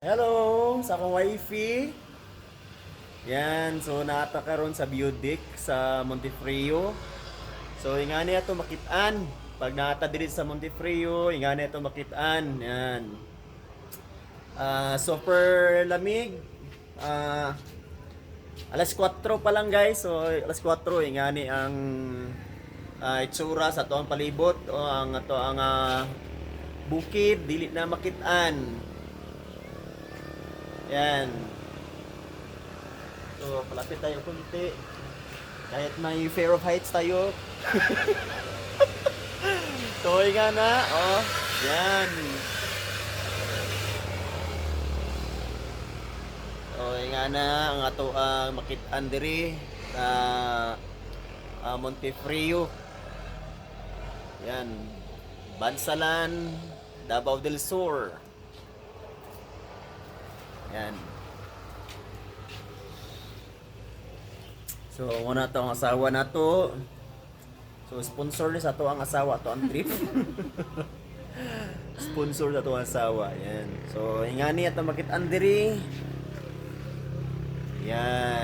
Hello sa akong wifi. Yan, so naata karon sa Biodic sa Montefrio. So ingani ato makitaan. Pag naata diri sa Montefrio, ingani ato makitaan. Yan. Ah, super lamig. Ah, alas 4 pa lang guys. So alas 4 ingani ang ah, itsura sa ato ang palibot o ang ato ang ah, bukid dili na makitaan. Yan. So, palapit tayo kunti. Kahit may fear of heights tayo. so, nga na. Oh, yan. So, nga na. Ang ato ang makit-an diri sa ah, Montefrio. Yan. Bansalan, Davao del Sur. Yan. So, muna to ang asawa na to. So, sponsor ni sa to ang asawa to ang trip. sponsor sa to ang asawa. Yan. So, ingani at makit andiri. Yan.